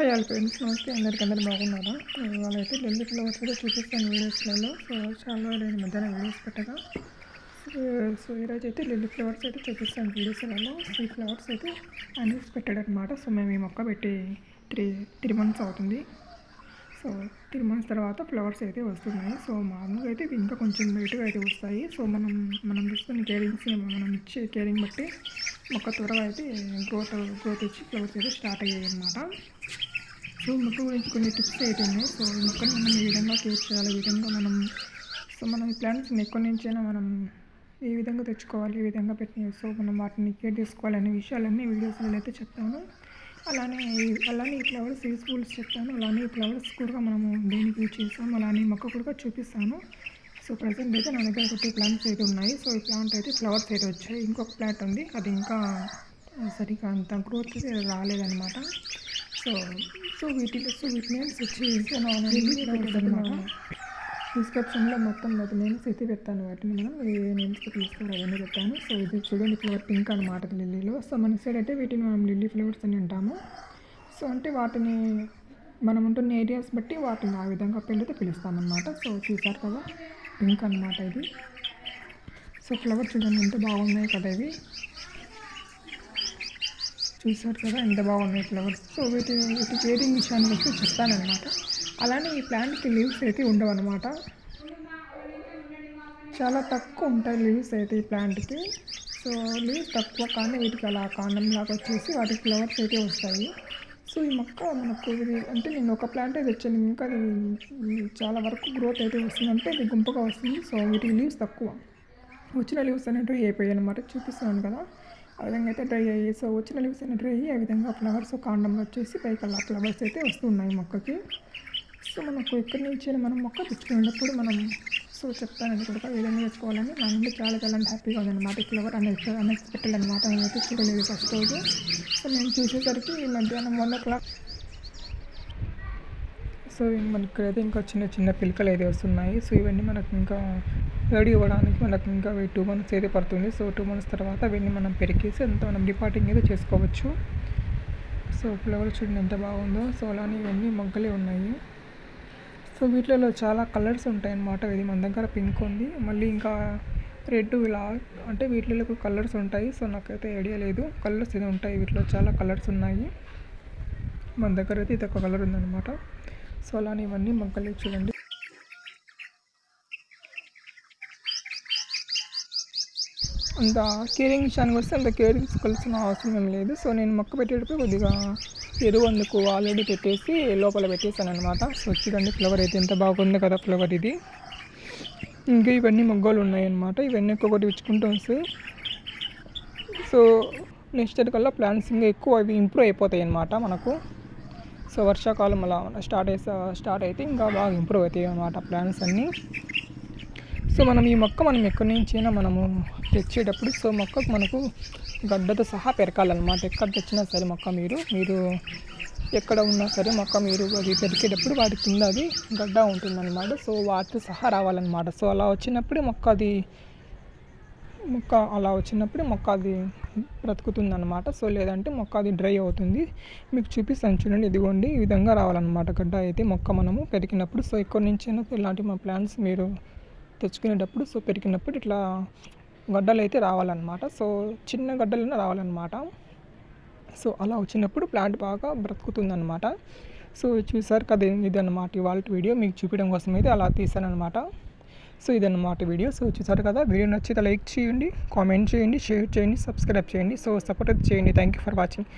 Hi all friends నమస్తే. అందరికీ అందరూ బాగున్నారా? ఇవాళ అయితే ఢిల్లీ ఫ్లవర్స్ కూడా చూపిస్తాను వీడియోస్లలో. సో చాలా నేను మధ్యాహ్నం వీడియోస్ పెట్టగా. సో సో ఈరోజు అయితే లిల్లీ ఫ్లవర్స్ అయితే చూపిస్తాను వీడియోస్లలో. ఈ ఫ్లవర్స్ అయితే అనేసి పెట్టాడు అనమాట సో మేము ఈ మొక్క పెట్టి త్రీ త్రీ మంత్స్ అవుతుంది. సో త్రీ మంత్స్ తర్వాత ఫ్లవర్స్ అయితే వస్తున్నాయి. సో మామూలుగా అయితే ఇంకా కొంచెం లేటుగా అయితే వస్తాయి. సో మనం మనం తీసుకున్న కేరింగ్స్ మనం ఇచ్చే కేరింగ్ బట్టి మొక్క త్వరగా అయితే గ్రోత్ గ్రోత్ ఇచ్చి ఫ్లవర్స్ అయితే స్టార్ట్ అయ్యాయి అనమాట సో మొక్క గురించి కొన్ని టిప్స్ అయితే ఉన్నాయి. సో ఈ మొక్కను మనం ఏ విధంగా కేర్ చేయాలి ఈ విధంగా మనం సో మనం ఈ ప్లాంట్స్ని ఎక్కడి నుంచైనా మనం ఏ విధంగా తెచ్చుకోవాలి ఏ విధంగా పెట్టిన సో మనం వాటిని కేర్ చేసుకోవాలి అనే విషయాలన్నీ వీడియోస్లో అయితే చెప్తాను. అలానే అలానే ఈ ఫ్లవర్స్ యూస్ఫుల్స్ చెప్తాను. అలానే ఈ ఫ్లవర్స్ కూడా మనము దేనికి యూజ్ చేస్తాము? అలానే మొక్క కూడా చూపిస్తాను. సో ప్రజెంట్ అయితే నా దగ్గర ఒకటి ప్లాంట్స్ అయితే ఉన్నాయి. సో ఈ ప్లాంట్ అయితే ఫ్లవర్స్ అయితే వచ్చాయి. ఇంకొక ప్లాంట్ ఉంది. అది ఇంకా సరిగా అంత గ్రోత్ అయితే రాలేదన్నమాట. సో సో వీటిలో సో వీటి నేమ్స్ వచ్చి ఫ్లవర్స్ అనమాట డిస్క్రిప్షన్లో మొత్తం వాటి నేమ్స్ అయితే పెట్టాను వాటిని మనం. ఏ నేమ్స్ పిలుస్తారు అవన్నీ పెట్టాను. సో ఇది చూడండి ఫ్లవర్ పింక్ అనమాట లిల్లీలో. సో మన సైడ్ అయితే వీటిని మనం లిల్లీ ఫ్లవర్స్ అని అంటాము. సో అంటే వాటిని మనం ఉంటున్న ఏరియాస్ బట్టి వాటిని ఆ విధంగా పిల్లతో పిలుస్తామన్నమాట. సో చూసారు కదా పింక్ అనమాట ఇది. సో ఫ్లవర్ చూడండి ఎంత బాగున్నాయి కదా ఇవి. చూసారు కదా ఎంత బాగున్నాయి ఫ్లవర్స్. సో వీటి వీటి పేరింగ్ విషయాన్ని వచ్చి చెప్తానమాట అలానే ఈ ప్లాంట్కి లీవ్స్ అయితే ఉండవు అనమాట చాలా తక్కువ ఉంటాయి లీవ్స్ అయితే ఈ ప్లాంట్కి. సో లీవ్స్ తక్కువ కానీ వీటికి అలా కాండం లాగా వచ్చేసి వాటికి ఫ్లవర్స్ అయితే వస్తాయి. సో ఈ మొక్క మనకు ఇది అంటే నేను ఒక ప్లాంట్ అయితే తెచ్చాను ఇంకా అది చాలా వరకు గ్రోత్ అయితే వస్తుంది. అంటే ఇది గుంపగా వస్తుంది. సో వీటికి లీవ్స్ తక్కువ. వచ్చిన లీవ్స్ అనేటివి అయిపోయాయి అనమాట చూపిస్తున్నాను కదా. ఆ విధంగా అయితే డ్రై అయ్యి సో వచ్చిన లీవ్స్ అనేవి డ్రై అయ్యి ఆ విధంగా ఫ్లవర్స్ కాండంలో వచ్చేసి పైకల్లా ఫ్లవర్స్ అయితే వస్తున్నాయి మొక్కకి. సో మనకు ఎక్కడి నుంచి మనం మొక్క తెచ్చుకునేటప్పుడు మనం సో చెప్తాను కూడా ఏ విధంగా తెచ్చుకోవాలని నా నుండి చాలా చాలా హ్యాపీగా ఉందన్నమాట. ఈ ఫ్లవర్ అనేది అన్ఎక్స్పెక్టెడ్ అనమాట నేనైతే చూడలేదు ఫస్ట్ రోజు. సో నేను చూసేసరికి మధ్యాహ్నం వన్ ఓ క్లాక్ సో మనకి ఇక్కడైతే ఇంకా చిన్న చిన్న పిలకలు అయితే వస్తున్నాయి. సో ఇవన్నీ మనకు ఇంకా రెడీ అవ్వడానికి మనకు ఇంకా టూ మంత్స్ అయితే పడుతుంది. సో టూ మంత్స్ తర్వాత అవన్నీ మనం పెరిగేసి అంత మనం డిపార్టింగ్ అయితే చేసుకోవచ్చు. సో ఫ్లవర్ చూడండి ఎంత బాగుందో. సో అలానే ఇవన్నీ మొగ్గలే ఉన్నాయి. సో వీటిలో చాలా కలర్స్ ఉంటాయి అన్నమాట ఇది మన దగ్గర పింక్ ఉంది. మళ్ళీ ఇంకా రెడ్ ఇలా అంటే వీటిలో కలర్స్ ఉంటాయి. సో నాకైతే ఐడియా లేదు. కలర్స్ ఇది ఉంటాయి. వీటిలో చాలా కలర్స్ ఉన్నాయి. మన దగ్గర అయితే ఇది ఒక కలర్ ఉందన్నమాట. సో అలానే ఇవన్నీ మొక్కలు చూడండి. అంత కేరింగ్ విషయానికి వస్తే అంత కేర్ తీసుకోవాల్సిన అవసరం ఏం లేదు. సో నేను మొక్క పెట్టేటప్పుడు కొద్దిగా ఎరువు అందుకు ఆల్రెడీ పెట్టేసి లోపల పెట్టేశాను అనమాట సో చూడండి ఫ్లవర్ అయితే ఎంత బాగుంది కదా ఫ్లవర్ ఇది. ఇంకా ఇవన్నీ మొగ్గలు ఉన్నాయన్నమాట ఇవన్నీ ఒక్కొక్కటి ఇచ్చుకుంటూ సార్ సో నెక్స్ట్ ఇయర్ కల్లా ప్లాంట్స్ ఇంకా ఎక్కువ అవి ఇంప్రూవ్ అయిపోతాయి అన్నమాట మనకు. సో వర్షాకాలం అలా స్టార్ట్ అయితే స్టార్ట్ అయితే ఇంకా బాగా ఇంప్రూవ్ అవుతాయి అన్నమాట ప్లాన్స్ అన్నీ. సో మనం ఈ మొక్క మనం ఎక్కడి నుంచైనా మనము తెచ్చేటప్పుడు సో మొక్కకు మనకు గడ్డతో సహా పెరకాలన్నమాట ఎక్కడ తెచ్చినా సరే మొక్క మీరు మీరు ఎక్కడ ఉన్నా సరే మొక్క మీరు అది పెరికేటప్పుడు వాటి కింద అది గడ్డ ఉంటుందన్నమాట. సో వాటితో సహా రావాలన్నమాట. సో అలా వచ్చినప్పుడు మొక్క అది మొక్క అలా వచ్చినప్పుడు మొక్క అది బ్రతుకుతుంది అనమాట సో లేదంటే మొక్క అది డ్రై అవుతుంది. మీకు చూపిస్తాను చూడండి ఇదిగోండి ఈ విధంగా రావాలన్నమాట. గడ్డ అయితే మొక్క మనము పెరిగినప్పుడు సో ఎక్కడి నుంచైనా ఇలాంటి మా ప్లాంట్స్ మీరు తెచ్చుకునేటప్పుడు సో పెరిగినప్పుడు ఇట్లా గడ్డలు అయితే రావాలన్నమాట. సో చిన్న గడ్డలైనా రావాలన్నమాట. సో అలా వచ్చినప్పుడు ప్లాంట్ బాగా బ్రతుకుతుందన్నమాట. సో చూసారు కదా ఇదన్నమాట ఇవాళ వీడియో. మీకు చూపించడం కోసం అయితే అలా తీసానమాట సో ఇదన్నమాట వీడియో. సో చూసారు కదా వీడియో నచ్చితే లైక్ చేయండి కామెంట్ చేయండి షేర్ చేయండి సబ్స్క్రైబ్ చేయండి. సో సపోర్ట్ చేయండి. Thank you for watching